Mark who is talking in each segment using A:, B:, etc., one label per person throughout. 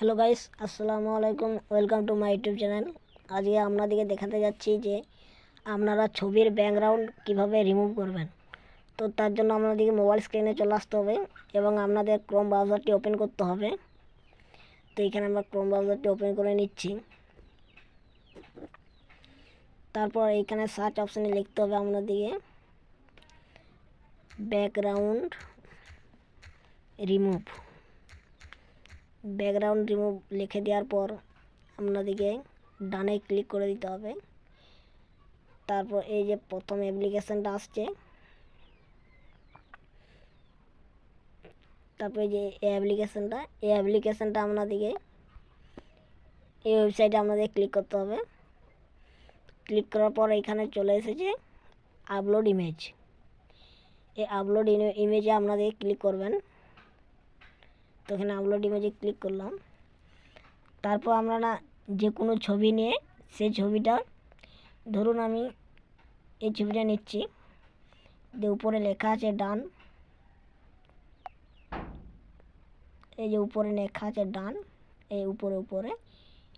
A: Hello guys আসসালামু আলাইকুম welcome to my YouTube channel আজকে আপনাদেরকে দেখাতে যাচ্ছি যে আপনারা ছবির ব্যাকগ্রাউন্ড কীভাবে রিমুভ করবেন। তো তার জন্য আপনাদেরকে মোবাইল স্ক্রিনে চলে আসতে হবে এবং আপনাদের ক্রোম ব্রাউজারটি ওপেন করতে হবে। তো এখানে আমরা ক্রোম ব্রাউজারটি ওপেন করে নিচ্ছি। তারপর এইখানে সার্চ অপশানে লিখতে হবে আপনাদেরকে ব্যাকগ্রাউন্ড রিমুভ ব্যাকগ্রাউন্ড রিমুভ লিখে দেওয়ার পর আপনাদেরকে ডানে ক্লিক করে দিতে হবে। তারপর এই যে প্রথম অ্যাপ্লিকেশানটা আসছে। তারপরে যে এই অ্যাপ্লিকেশানটা এই অ্যাপ্লিকেশানটা আপনাদেরকে এই ওয়েবসাইটে আপনাদের ক্লিক করতে হবে। ক্লিক করার পর এখানে চলে এসেছে আপলোড ইমেজ এই আপলোড ইমেজে আপনাদের ক্লিক করবেন। তো এখানে আপলোড ইমেজে ক্লিক করলাম। তারপর আমরা না যে কোনো ছবি নিয়ে সেই ছবিটা, ধরুন আমি এই ছবিটা নিচ্ছি, যে উপরে লেখা আছে ডান। এই যে উপরে লেখা আছে ডান, এই উপরে উপরে,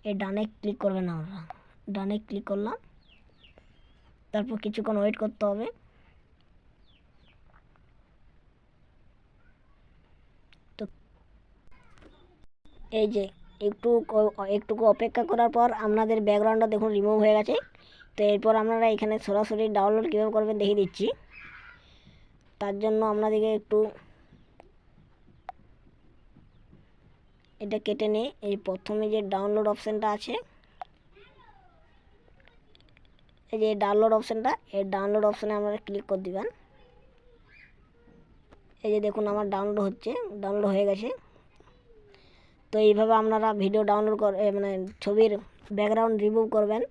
A: এই ডানে ক্লিক করবেন আমরা। ডানে ক্লিক করলাম। তারপর কিছুক্ষণ ওয়েট করতে হবে তো এই যে, একটু একটুকু অপেক্ষা করার পর আপনাদের ব্যাকগ্রাউন্ডটা দেখুন রিমুভ হয়ে গেছে। তো এরপর আপনারা এখানে সরাসরি ডাউনলোড কীভাবে করবেন দেখিয়ে দিচ্ছি। তার জন্য আপনাদেরকে একটু এটা কেটে নিয়ে এই প্রথমে যে ডাউনলোড অপশানটা আছে, এই যে ডাউনলোড অপশানটা এই ডাউনলোড অপশানে আপনারা ক্লিক করে দিবেন। এই যে দেখুন আমার ডাউনলোড হচ্ছে ডাউনলোড হয়ে গেছে। তো এইভাবে আপনারা ভিডিও ডাউনলোড করে মানে ছবির ব্যাকগ্রাউন্ড রিমুভ করবেন।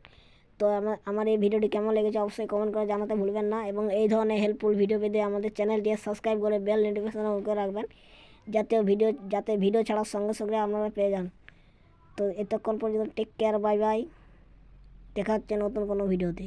A: তো আমার এই ভিডিওটি কেমন লেগেছে অবশ্যই কমেন্ট করে জানাতে ভুলবেন না এবং এই ধরনের হেল্পফুল ভিডিও পেতে আমাদের চ্যানেলটি সাবস্ক্রাইব করে বেল নোটিফিকেশন অন করে রাখবেন। যাতে ভিডিও যাতে ভিডিও ছাড়ার সঙ্গে সঙ্গে আপনারা পেয়ে যান। তো এতক্ষণ পর্যন্ত টেক কেয়ার বাই বাই দেখা হচ্ছে নতুন কোনো ভিডিওতে